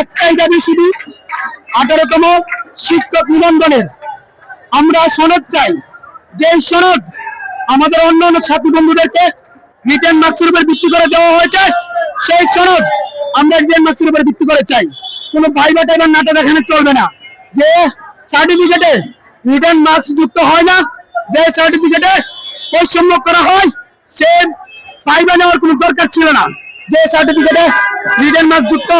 একটাই দাবি শুধু আঠারোতম শিক্ষক নিবন্ধনের আমরা সনদ চাই যে সনদ আমাদের অন্য অন্য ছাত্র বন্ধুদেরকে রিটার্ন মার্কসের উপর ভিত্তি করে দেওয়া হয়েছে। সেই সনদ আমরা রিটার্ন মার্কসের উপর ভিত্তি করে চাই। কোনো ভাইবা টাইবার নাটক এখানে চলবে না। যে সার্টিফিকেটে রিটার্ন মার্কস যুক্ত হয় না, যে সার্টিফিকেটে পরিশ্রম করা হয় সে ভাইবা নেওয়ার কোনো দরকার ছিল না। যে সার্টিফিকেটে রিটার্ন মার্ক যুক্ত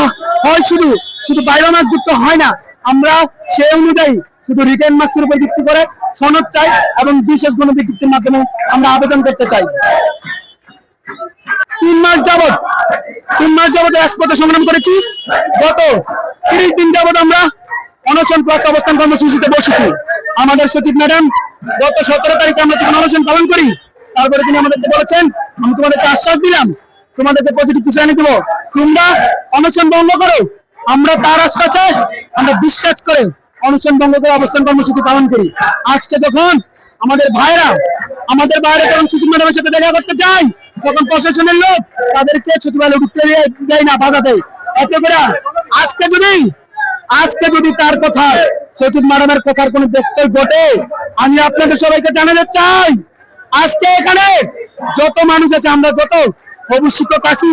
হয় শুধু শুধু ভাইবা মার্ক যুক্ত হয় না আমরা সেই অনুযায়ী শুধু রিটার্ন মার্কসের উপর ভিত্তি করে সনদ চাই এবং বিশেষ গণবিজ্ঞপ্তির মাধ্যমে আমরা আবেদন করতে চাই। তিন মাস যাবৎ, তিন মাস যাবত রাজপথে সংগ্রাম করেছি। গত তিরিশ দিন যাবত আমরা অনশন প্লাস অবস্থান কর্মসূচিতে বসেছি। আমাদের সচিব ম্যাডাম, গত সতেরো তারিখে আমরা যখন অনশন পালন করি, তারপরে তিনি আমাদেরকে বলেছেন, আমি তোমাদেরকে আশ্বাস দিলাম তোমাদেরকে পজিটিভ কিছু এনে দেবো? তোমরা অনশন বন্ধ করো। আমরা তার আশ্বাসে আমরা বিশ্বাস করে অনশন বন্ধ করে অবস্থান কর্মসূচি পালন করি। আজকে যখন আমাদের ভাইরা, আমাদের বাইরে যখন সচিব ম্যাডামের সাথে দেখা করতে যাই তখন প্রশাসনের লোক তাদেরকে সচিবালয়ে ঢুকতে দিয়ে- না, বাধা দেয়। এতে করে আজকে যদি আজকে যদি তার কথা সচিব ম্যাডামের কথার কোনো ব্যত্যয় ঘটে, আমি আপনাদের সবাইকে জানাতে চাই, আজকে এখানে যত মানুষ আছে, আমরা যত হবু শিক্ষক আছি।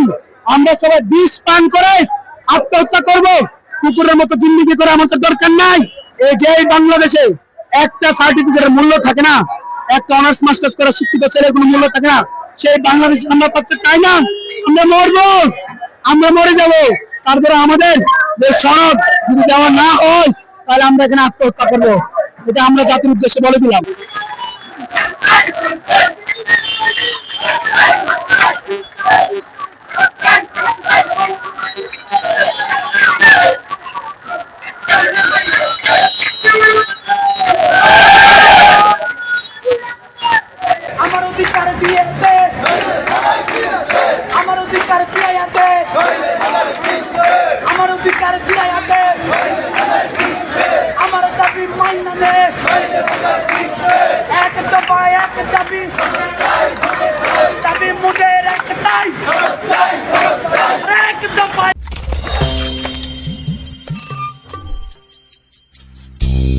আমরা সবাই বিষ পান করে আত্মহত্যা করব। কুকুরের মতো জিন্দিগি করে আমাদের দরকার নাই। এই যে বাংলাদেশে একটা সার্টিফিকেটের মূল্য থাকে না, একটা অনার্স মাস্টার্স করা শিক্ষিত ছেলের কোনো মূল্য থাকে না, সেই বাংলাদেশ আমরা পাতে চাই না। আমরা মরবো, আমরা মরে যাব। তারপরে আমাদের যে সনদ যদি দেওয়া না হয়, তাহলে আমরা এখানে আত্মহত্যা করব। এটা আমরা জাতির উদ্দেশ্যে বলে দিলাম।